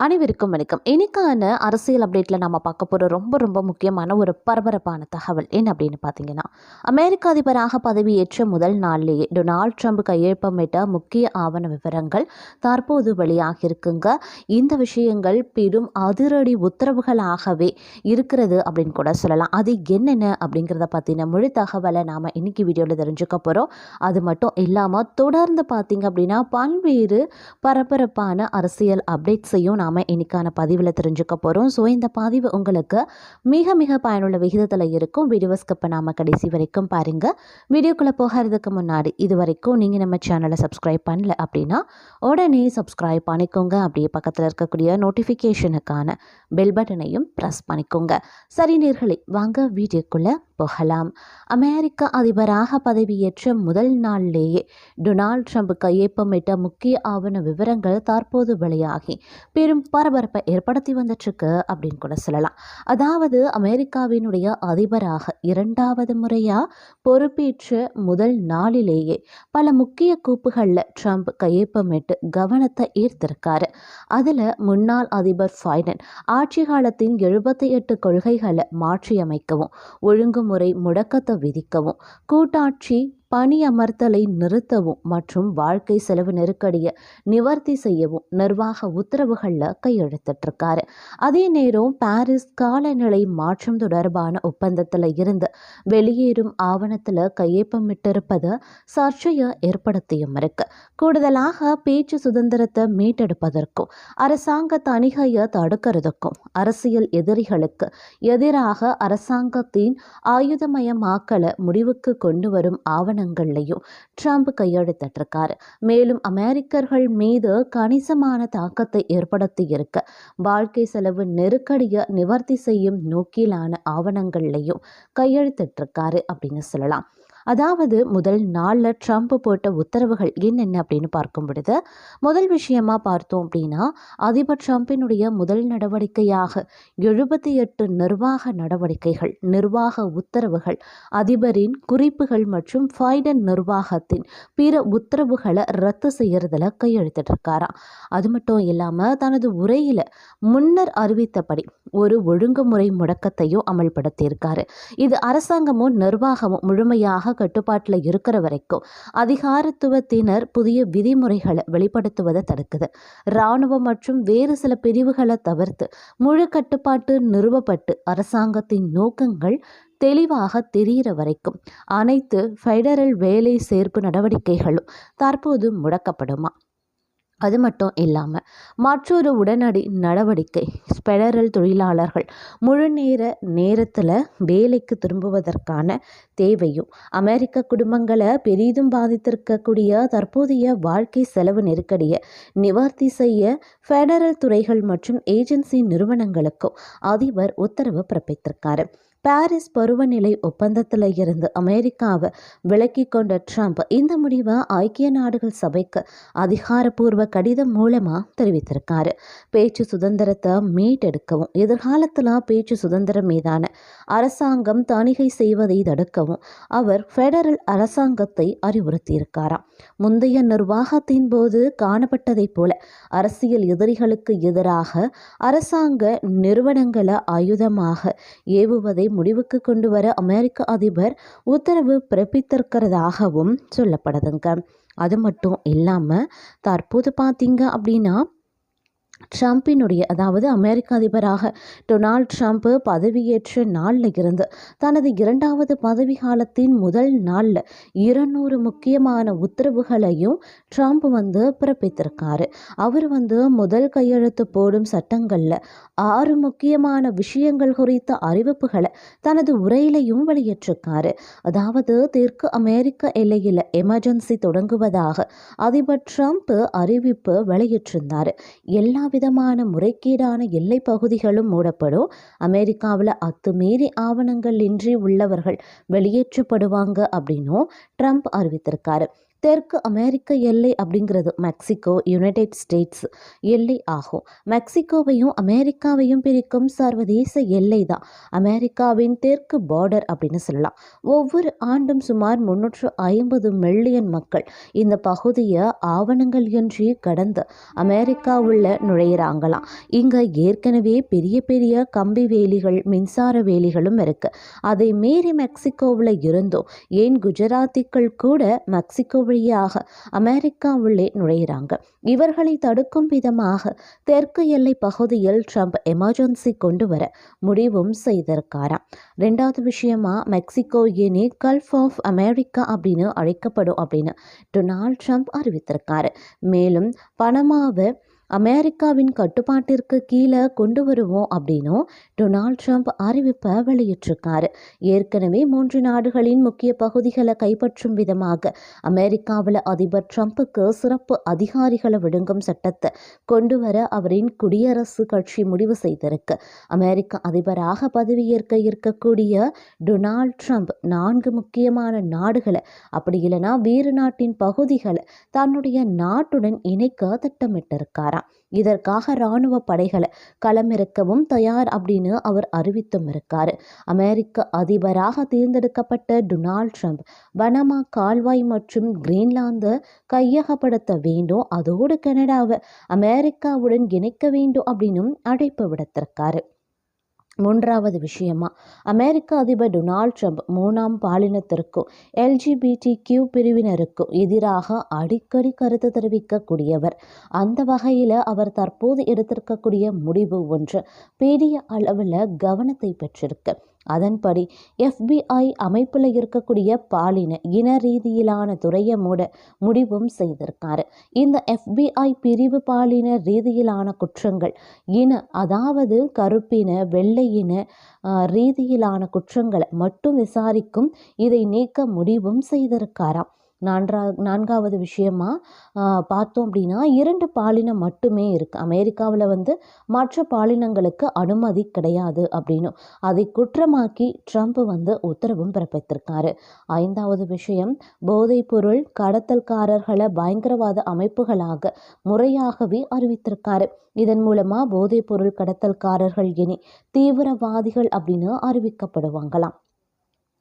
அனைவருக்கும் வணக்கம். இன்னைக்கான அரசியல் அப்டேட்டில் நம்ம பார்க்க போகிற ரொம்ப ரொம்ப முக்கியமான ஒரு பரபரப்பான தகவல் என்ன அப்படின்னு பார்த்தீங்கன்னா அமெரிக்க அதிபராக பதவியேற்ற முதல் நாளிலேயே டொனால்ட் ட்ரம்ப் கையொப்பமிட்ட முக்கிய ஆவண விவரங்கள் தற்போது வெளியாக இருக்குங்க இந்த விஷயங்கள் பெரும் அதிரடி உத்தரவுகளாகவே இருக்கிறது அப்படின்னு கூட சொல்லலாம். அது என்னென்ன அப்படிங்கிறத பற்றின முழு தகவலை நாம் இன்னைக்கு வீடியோவில் தெரிஞ்சுக்க போகிறோம் அது மட்டும் இல்லாமல் தொடர்ந்து பார்த்தீங்க அப்படின்னா பல்வேறு பரபரப்பான அரசியல் அப்டேட்ஸையும் நாம் இன்றைக்கான பதிவில் தெரிஞ்சுக்க போகிறோம் ஸோ இந்த பதிவு உங்களுக்கு மிக மிக பயனுள்ள விகிதத்தில் இருக்கும். வீடியோ ஸ்கிப்பை நாம் கடைசி வரைக்கும் பாருங்கள் வீடியோக்குள்ளே போகிறதுக்கு முன்னாடி இது வரைக்கும் நீங்கள் நம்ம சேனலை சப்ஸ்கிரைப் பண்ணல அப்படின்னா உடனே சப்ஸ்கிரைப் பண்ணிக்கோங்க. அப்படியே பக்கத்தில் இருக்கக்கூடிய நோட்டிஃபிகேஷனுக்கான பெல் பட்டனையும் ப்ரெஸ் பண்ணிக்கோங்க. சரி நேர்களை வாங்க வீடியோக்குள்ளே போகலாம். அமெரிக்க அதிபராக பதவியேற்ற முதல் நாளிலேயே டொனால்ட் ட்ரம்ப் கையொப்பமிட்ட முக்கிய ஆவண விவரங்கள் தற்போது வெளியாகி பெரும் பரபரப்பை ஏற்படுத்தி வந்துட்டுருக்கு அப்படின்னு கூட சொல்லலாம். அதாவது அமெரிக்காவினுடைய அதிபராக இரண்டாவது முறையாக பொறுப்பேற்ற முதல் நாளிலேயே பல முக்கிய கூப்புகளில் ட்ரம்ப் கையொப்பமிட்டு கவனத்தை ஈர்த்திருக்காரு. அதில் முன்னாள் அதிபர் ஃபைடன் ஆட்சி காலத்தின் எழுபத்தி எட்டு கொள்கைகளை மாற்றியமைக்கவும் முறை முடக்கத்தை விதிக்கவும். கூட்டாட்சி பணியமர்த்தலை நிறுத்தவும் மற்றும் வாழ்க்கை செலவு நெருக்கடியை நிவர்த்தி செய்யவும் நிர்வாக உத்தரவுகளில் கையெழுத்திட்டிருக்காரு. அதே நேரம் பாரிஸ் காலநிலை மாற்றம் தொடர்பான ஒப்பந்தத்தில் இருந்து வெளியேறும் ஆவணத்தில் கையொப்பமிட்டிருப்பது சர்ச்சையை ஏற்படுத்தியும் இருக்கு. கூடுதலாக பேச்சு சுதந்திரத்தை மீட்டெடுப்பதற்கும் அரசாங்க தணிகையை தடுக்கிறதுக்கும் அரசியல் எதிரிகளுக்கு எதிராக அரசாங்கத்தின் ஆயுதமயமாக்கலை முடிவுக்கு கொண்டு வரும் ஆவணங்கள்லையும் ட்ரம்ப் கையெழுத்திட்டிருக்காரு மேலும் அமெரிக்கர்கள் மீது கணிசமான தாக்கத்தை ஏற்படுத்தி இருக்க வாழ்க்கை செலவு நெருக்கடியை நிவர்த்தி செய்யும் நோக்கிலான ஆவணங்கள்லையும் கையெழுத்திட்டிருக்காரு அப்படின்னு சொல்லலாம். அதாவது முதல் நாளில் ட்ரம்ப் போட்ட உத்தரவுகள் என்னென்ன அப்படின்னு பார்க்கும் பொழுது முதல் விஷயமா பார்த்தோம் அப்படின்னா அதிபர் ட்ரம்பினுடைய முதல் நடவடிக்கையாக எழுபத்தி எட்டு நிர்வாக நடவடிக்கைகள் நிர்வாக உத்தரவுகள் அதிபரின் குறிப்புகள் மற்றும் ஃபைடன் நிர்வாகத்தின் பிற உத்தரவுகளை ரத்து செய்யறதுல கையெழுத்திட்டிருக்காராம். அது மட்டும் இல்லாமல் தனது உரையில் முன்னர் அறிவித்தபடி ஒரு ஒழுங்குமுறை முடக்கத்தையும் அமல்படுத்தியிருக்காரு. இது அரசாங்கமும் நிர்வாகமும் முழுமையாக கட்டுப்பாட்டில் இருக்கிற வரைக்கும் அதிகாரத்துவத்தினர் புதிய விதிமுறைகளை வெளிப்படுத்துவதை தடுக்குது. இராணுவம் மற்றும் வேறு சில பிரிவுகளை தவிர்த்து முழு கட்டுப்பாட்டு நிறுவப்பட்டு அரசாங்கத்தின் நோக்கங்கள் தெளிவாக தெரிகிற வரைக்கும் அனைத்து ஃபெடரல் வேலை சேர்ப்பு நடவடிக்கைகளும் தற்போது முடக்கப்படுமா? அது மட்டும் இல்லாமல் மற்றொரு உடனடி நடவடிக்கை ஃபெடரல் தொழிலாளர்கள் முழு நேர நேரத்தில் வேலைக்கு திரும்புவதற்கான தேவையும் அமெரிக்க குடும்பங்களை பெரிதும் பாதித்திருக்கக்கூடிய தற்போதைய வாழ்க்கை செலவு நெருக்கடியை நிவர்த்தி செய்ய ஃபெடரல் துறைகள் மற்றும் ஏஜென்சி நிறுவனங்களுக்கும் அதிபர் உத்தரவு பிறப்பித்திருக்காரு. பாரிஸ் பருவநிலை ஒப்பந்தத்தில் இருந்து அமெரிக்காவை விலக்கி கொண்ட ட்ரம்ப் இந்த முடிவை ஐக்கிய நாடுகள் சபைக்கு அதிகாரப்பூர்வ கடிதம் மூலமாக தெரிவித்திருக்காரு. பேச்சு சுதந்திரத்தை மீட்டெடுக்கவும் எதிர்காலத்தில் பேச்சு சுதந்திரம் மீதான அரசாங்கம் தணிகை செய்வதை தடுக்கவும் அவர் ஃபெடரல் அரசாங்கத்தை அறிவுறுத்தியிருக்காராம். முந்தைய நிர்வாகத்தின் போது காணப்பட்டதைப் போல அரசியல் எதிரிகளுக்கு எதிராக அரசாங்க நிறுவனங்களை ஆயுதமாக ஏவுவதை முடிவுக்கு கொண்டு வர அமெரிக்க அதிபர் உத்தரவு பிறப்பித்திருக்கிறதாகவும் சொல்லப்படுதுங்க. அது மட்டும் இல்லாமல் தற்போது பார்த்தீங்க அப்படின்னா ட்ரம்பினுடைய அதாவது அமெரிக்க அதிபராக டொனால்ட் ட்ரம்ப் பதவியேற்ற நாளில் இருந்து தனது இரண்டாவது பதவி காலத்தின் முதல் நாளில் இருநூறு முக்கியமான உத்தரவுகளையும் ட்ரம்ப் வந்து பிறப்பித்திருக்காரு. அவர் வந்து முதல் கையெழுத்து போடும் சட்டங்களில் ஆறு முக்கியமான விஷயங்கள் குறித்த அறிவிப்புகளை தனது உரையிலையும் வெளியிட்டிருக்காரு. அதாவது தெற்கு அமெரிக்க எல்லையில் எமர்ஜென்சி தொடங்குவதாக அதிபர் ட்ரம்ப் அறிவிப்பு வெளியிட்டிருந்தார். எல்லா விதமான முறைகேடான எல்லை பகுதிகளும் மூடப்படும். அமெரிக்காவில் அத்துமீறி ஆவணங்கள் இன்றி உள்ளவர்கள் வெளியேற்றப்படுவாங்க அப்படின்னும் ட்ரம்ப் அறிவித்திருக்காரு. தெற்கு அமெரிக்க எல்லை அப்படிங்கிறது மெக்சிகோ யுனைடெட் ஸ்டேட்ஸ் எல்லை ஆகும். மெக்சிகோவையும் அமெரிக்காவையும் பிரிக்கும் சர்வதேச எல்லை தான். அமெரிக்காவின் தெற்கு பார்டர் அப்படின்னு சொல்லலாம். ஒவ்வொரு ஆண்டும் சுமார் முன்னூற்று ஐம்பது மில்லியன் மக்கள் இந்த பகுதியை ஆவணங்கள் இன்றி கடந்து அமெரிக்கா உள்ள நுழையிறாங்களாம். இங்கே ஏற்கனவே பெரிய பெரிய கம்பி வேலிகள் மின்சார வேலிகளும் இருக்கு. அதை மீறி மெக்சிகோவில் இருந்தும் ஏன் குஜராத்திகள் கூட மெக்சிகோவில் வழியாக அமெரிக்காவுள்ளே நுழையிறாங்க. இவர்களை தடுக்கும் விதமாக தெற்கு எல்லை பகுதியில் ட்ரம்ப் எமர்ஜென்சி கொண்டு வர முடிவும் செய்திருக்காராம் ரெண்டாவது விஷயமா மெக்சிகோ இனி கல்ஃப் ஆஃப் அமெரிக்கா அப்படின்னு அழைக்கப்படும் அப்படின்னு டொனால்ட் ட்ரம்ப் அறிவித்திருக்காரு. மேலும் பனமாவை அமெரிக்காவின் கட்டுப்பாட்டிற்கு கீழே கொண்டு வருவோம் அப்படின்னும் டொனால்ட் ட்ரம்ப் அறிவிப்பை வெளியிட்டிருக்காரு. ஏற்கனவே மூன்று நாடுகளின் முக்கிய பகுதிகளை கைப்பற்றும் விதமாக அமெரிக்காவில் அதிபர் ட்ரம்ப்புக்கு சிறப்பு அதிகாரிகளை விழுங்கும் சட்டத்தை கொண்டு வர அவரின் குடியரசு கட்சி முடிவு செய்திருக்கு. அமெரிக்க அதிபராக பதவியேற்க இருக்கக்கூடிய டொனால்ட் ட்ரம்ப் நான்கு முக்கியமான நாடுகளை அப்படி இல்லைனா வேறு நாட்டின் பகுதிகளை தன்னுடைய நாட்டுடன் இணைக்க திட்டமிட்டிருக்காராம் இதற்காக இராணுவ படைகளை களமிறக்கவும் தயார் அப்படின்னு அவர் அறிவித்தும் இருக்காரு. அமெரிக்க அதிபராக தேர்ந்தெடுக்கப்பட்ட டொனால்ட் ட்ரம்ப் பனமா கால்வாய் மற்றும் கிரீன்லாந்து கையகப்படுத்த வேண்டும் அதோடு கனடாவை அமெரிக்காவுடன் இணைக்க வேண்டும் அப்படின்னும் அழைப்பு விடுத்திருக்காரு. மூன்றாவது விஷயமா? அமெரிக்க அதிபர் டொனால்ட் ட்ரம்ப் மூணாம் பாலினத்திற்கும் எல்ஜிபிடி கியூ பிரிவினருக்கும் எதிராக அடிக்கடி கருத்து தெரிவிக்கக்கூடியவர். அந்த வகையில் அவர் தற்போது எடுத்திருக்கக்கூடிய முடிவு ஒன்று பெரிய அளவில் கவனத்தை பெற்றிருக்கு. அதன்படி எஃபிஐ அமைப்பில் இருக்கக்கூடிய பாலின இன ரீதியிலான துறையை மூட முடிவும் செய்திருக்காரு. இந்த எஃபிஐ பிரிவு பாலின ரீதியிலான குற்றங்கள் இன அதாவது கருப்பின வெள்ளையின ரீதியிலான குற்றங்களை மட்டும் விசாரிக்கும் இதை நீக்க முடிவும் செய்திருக்காராம். நான்கா நான்காவது விஷயமா பார்த்தோம் அப்படின்னா இரண்டு பாலினம் மட்டுமே இருக்குது அமெரிக்காவில் வந்து மற்ற பாலினங்களுக்கு அனுமதி கிடையாது அப்படின்னும் அதை குற்றமாக்கி ட்ரம்ப் வந்து உத்தரவும் பிறப்பித்திருக்காரு. ஐந்தாவது விஷயம் போதைப்பொருள் கடத்தல்காரர்களை பயங்கரவாத அமைப்புகளாக முறையாகவே அறிவித்திருக்காரு. இதன் மூலமாக போதைப்பொருள் கடத்தல்காரர்கள் இனி தீவிரவாதிகள் அப்படின்னு அறிவிக்கப்படுவாங்களாம்.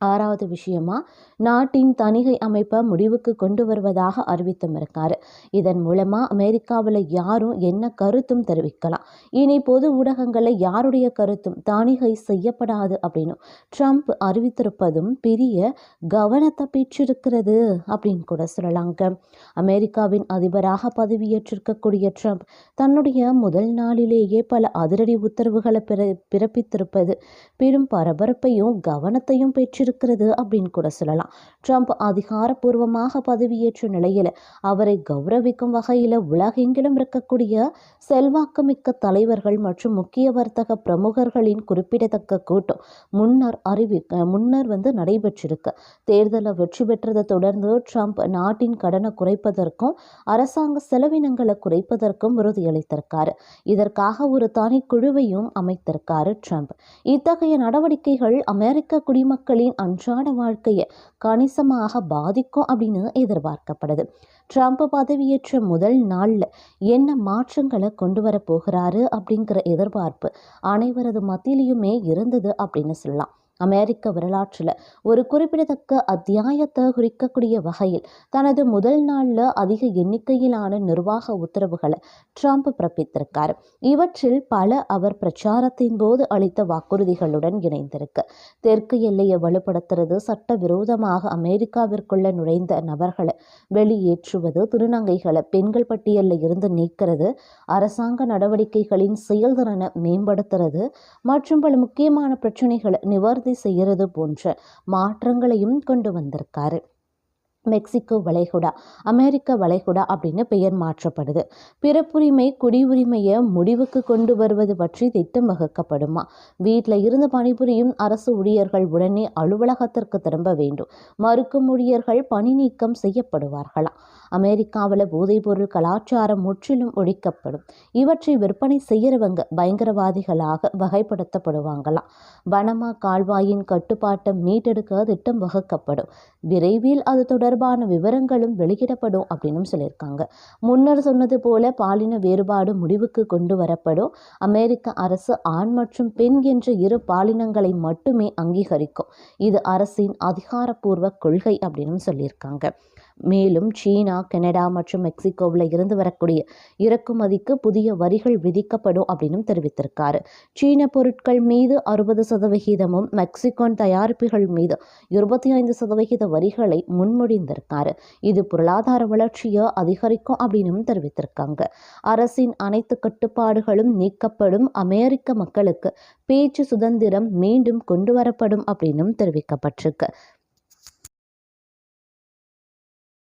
ஆறாவது விஷயமா? நாட்டின் தணிகை அமைப்பை முடிவுக்கு கொண்டு வருவதாக அறிவித்தும் இருக்காரு. இதன் மூலமாக அமெரிக்காவில் யாரும் என்ன கருத்தும் தெரிவிக்கலாம். இனி பொது ஊடகங்களில் யாருடைய கருத்தும் தணிகை செய்யப்படாது அப்படின்னு ட்ரம்ப் அறிவித்திருப்பதும் பெரிய கவனத்தை பெற்றிருக்கிறது அப்படின்னு கூட சொல்லலாங்க. அமெரிக்காவின் அதிபராக பதவியேற்றிருக்கக்கூடிய ட்ரம்ப் தன்னுடைய முதல் நாளிலேயே பல அதிரடி உத்தரவுகளை பிற பிறப்பித்திருப்பது பெரும் பரபரப்பையும் கவனத்தையும் பெற்று இருக்கிறது அப்படின்னு கூட சொல்லலாம். ட்ரம்ப் அதிகாரப்பூர்வமாக பதவியேற்ற நிலையில் அவரை கௌரவிக்கும் வகையில் உலகெங்கிலும் இருக்கக்கூடிய செல்வாக்குமிக்க தலைவர்கள் மற்றும் முக்கிய வர்த்தக பிரமுகர்களின் குறிப்பிடத்தக்க கூட்டம் முன்னர் அறிவி முன்னர் வந்து நடைபெற்றிருக்கு. தேர்தலை வெற்றி பெற்றதை தொடர்ந்து ட்ரம்ப் நாட்டின் கடனை குறைப்பதற்கும் அரசாங்க செலவினங்களை குறைப்பதற்கும் உறுதியளித்திருக்காரு. இதற்காக ஒரு தனி குழுவையும் அமைத்திருக்காரு ட்ரம்ப் இத்தகைய நடவடிக்கைகள் அமெரிக்க குடிமக்களின் அன்றாட வாழ்க்கையை கணிசமாக பாதிக்கும் அப்படின்னு எதிர்பார்க்கப்படுது. ட்ரம்ப் பதவியேற்ற முதல் நாளில் என்ன மாற்றங்களை கொண்டு வர போகிறாரு அப்படிங்கிற எதிர்பார்ப்பு அனைவரது மத்தியிலையுமே இருந்தது அப்படின்னு சொல்லலாம். அமெரிக்க வரலாற்றில் ஒரு குறிப்பிடத்தக்க அத்தியாயத்தை குறிக்கக்கூடிய வகையில் தனது முதல் நாளில் அதிக எண்ணிக்கையிலான நிர்வாக உத்தரவுகளை ட்ரம்ப் பிறப்பித்திருக்கார். இவற்றில் பல அவர் பிரச்சாரத்தின் போது அளித்த வாக்குறுதிகளுடன் இணைந்திருக்கு. தெற்கு எல்லையை வலுப்படுத்துறது சட்டவிரோதமாக அமெரிக்காவிற்குள்ள நுழைந்த நபர்களை வெளியேற்றுவது திருநங்கைகளை பெண்கள் பட்டியலில் இருந்து நீக்கிறது அரசாங்க நடவடிக்கைகளின் செயல்திறனை மேம்படுத்துறது மற்றும் பல முக்கியமான பிரச்சனைகளை நிவர்த்தி செய்கிறது போன்ற மாற்றங்களையும் கொண்டு வந்திருக்காரு. மெக்சிகோ வளைகுடா அமெரிக்க வளைகுடா அப்படின்னு பெயர் மாற்றப்படுது. பிறப்புரிமை குடியுரிமையை முடிவுக்கு கொண்டு வருவது பற்றி திட்டம் வகுக்கப்படுமா? வீட்டில் இருந்து பணிபுரியும் அரசு ஊழியர்கள் உடனே அலுவலகத்திற்கு திரும்ப வேண்டும். மறுக்கும் ஊழியர்கள் பணி நீக்கம் செய்யப்படுவார்களா? அமெரிக்காவில் போதைப்பொருள் கலாச்சாரம் முற்றிலும் ஒழிக்கப்படும். இவற்றை விற்பனை செய்கிறவங்க பயங்கரவாதிகளாக வகைப்படுத்தப்படுவாங்களாம் பனமா கால்வாயின் கட்டுப்பாட்டை மீட்டெடுக்க திட்டம் வகுக்கப்படும். விரைவில் அது தொடர் தொடர்பான விவரங்களும் வெளியிடப்படும் அப்படின்னும் சொல்லியிருக்காங்க. முன்னர் சொன்னது போல பாலின வேறுபாடு முடிவுக்கு கொண்டு வரப்படும். அமெரிக்க அரசு ஆண் மற்றும் பெண் என்ற இரு பாலினங்களை மட்டுமே அங்கீகரிக்கும். இது அரசின் அதிகாரப்பூர்வ கொள்கை அப்படின்னு சொல்லியிருக்காங்க. மேலும் சீனா கனடா மற்றும் மெக்சிகோவில் இருந்து வரக்கூடிய இறக்குமதிக்கு புதிய வரிகள் விதிக்கப்படும் அப்படின்னும் தெரிவித்திருக்காரு. சீன பொருட்கள் மீது அறுபது சதவிகிதமும் மெக்சிகோன் தயாரிப்புகள் மீது இருபத்தி ஐந்து சதவிகித வரிகளை முன்மொழிந்திருக்காரு. இது பொருளாதார வளர்ச்சியை அதிகரிக்கும் அப்படின்னும் தெரிவித்திருக்காங்க. அரசின் அனைத்து கட்டுப்பாடுகளும் நீக்கப்படும் அமெரிக்க மக்களுக்கு பேச்சு சுதந்திரம் மீண்டும் கொண்டு வரப்படும் அப்படின்னும் தெரிவிக்கப்பட்டிருக்கு.